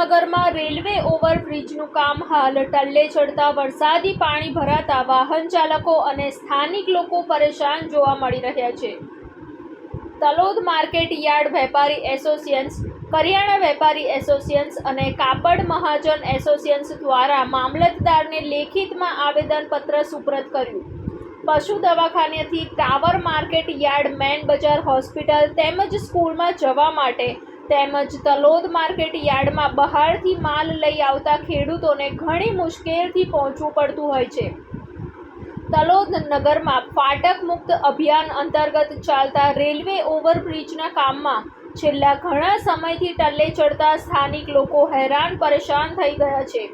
તલોદ નગરમાં રેલવે ઓવરબ્રિજનું કામ હાલ ટલ્લે ચડતા વરસાદી પાણી ભરાતા વાહન ચાલકો અને સ્થાનિક લોકો પરેશાન જોવા મળી રહ્યા છે. તલોદ માર્કેટ યાર્ડ વેપારી એસોસિયન્સ કરિયાણા વેપારી એસોસિયન્સ અને કાપડ મહાજન એસોસિયન્સ દ્વારા મામલતદારને લેખિતમાં આવેદનપત્ર સુપ્રત કર્યું. પશુ દવાખાનેથી ટાવર માર્કેટ યાર્ડ મેન બજાર હોસ્પિટલ તેમજ સ્કૂલમાં જવા માટે તેમજ તલોદ માર્કેટ યાર્ડમાં બહારથી માલ લઈ આવતા ખેડૂતોને ઘણી મુશ્કેલથી પહોંચવું પડતું હોય છે. તલોદ નગરમાં ફાટક મુક્ત અભિયાન અંતર્ગત ચાલતા રેલવે ઓવરબ્રિજના કામમાં છેલ્લા ઘણા સમયથી ટલ્લે ચડતા સ્થાનિક લોકો હેરાન પરેશાન થઈ ગયા છે.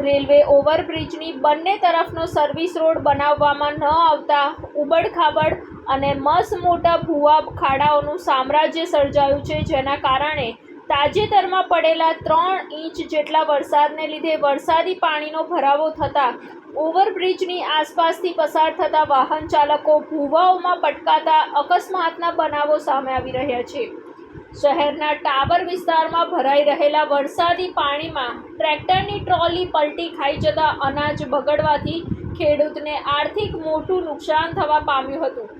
રેલવે ઓવરબ્રિજની બંને તરફનો સર્વિસ રોડ બનાવવામાં ન આવતા ઉબડખાબડ અને મસ મોટા ભૂવા ખાડાઓનું સામ્રાજ્ય સર્જાયું છે, જેના કારણે તાજેતરમાં પડેલા ત્રણ ઇંચ જેટલા વરસાદને લીધે વરસાદી પાણીનો ભરાવો થતાં ઓવરબ્રિજની આસપાસથી પસાર થતા વાહન ચાલકો ભૂવાઓમાં પટકાતા અકસ્માતના બનાવો સામે આવી રહ્યા છે. શહેરના ટાવર વિસ્તારમાં ભરાઈ રહેલા વરસાદી પાણીમાં ટ્રેક્ટરની ટ્રોલી પલટી ખાઈ જતા અનાજ બગડવાથી ખેડૂતને આર્થિક મોટું નુકસાન થવા પામ્યું હતું.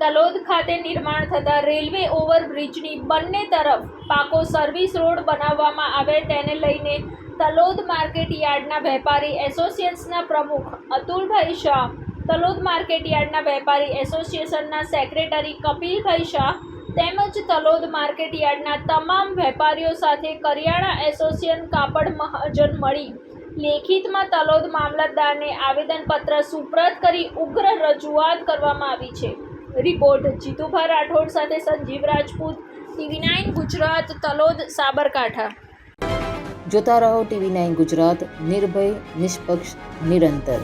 તલોદ ખાતે નિર્માણ થતા રેલવે ઓવરબ્રિજની બંને તરફ પાકો સર્વિસ રોડ બનાવવામાં આવે તેને લઈને તલોદ માર્કેટ યાર્ડના વેપારી એસોસિએશનના પ્રમુખ અતુલભાઈ શાહ, તલોદ માર્કેટ યાર્ડના વેપારી એસોસિએશનના સેક્રેટરી કપિલભાઈ શાહ તેમજ તલોદ માર્કેટ યાર્ડના તમામ વેપારીઓ સાથે કરિયાણા એસોસિએશન કાપડ મહાજન મળી. લેખિતમાં તલોદ મામલતદારને આવેદનપત્ર સુપ્રત કરી ઉગ્ર રજૂઆત કરવામાં આવી છે. રિપોર્ટ જીતુભા રાઠોડ સાથે સંજીવ રાજપૂત, ટીવી નાઇન ગુજરાત, તલોદ, સાબરકાંઠા. જોતા રહો ટીવી નાઇન ગુજરાત, નિર્ભય, નિષ્પક્ષ, નિરંતર.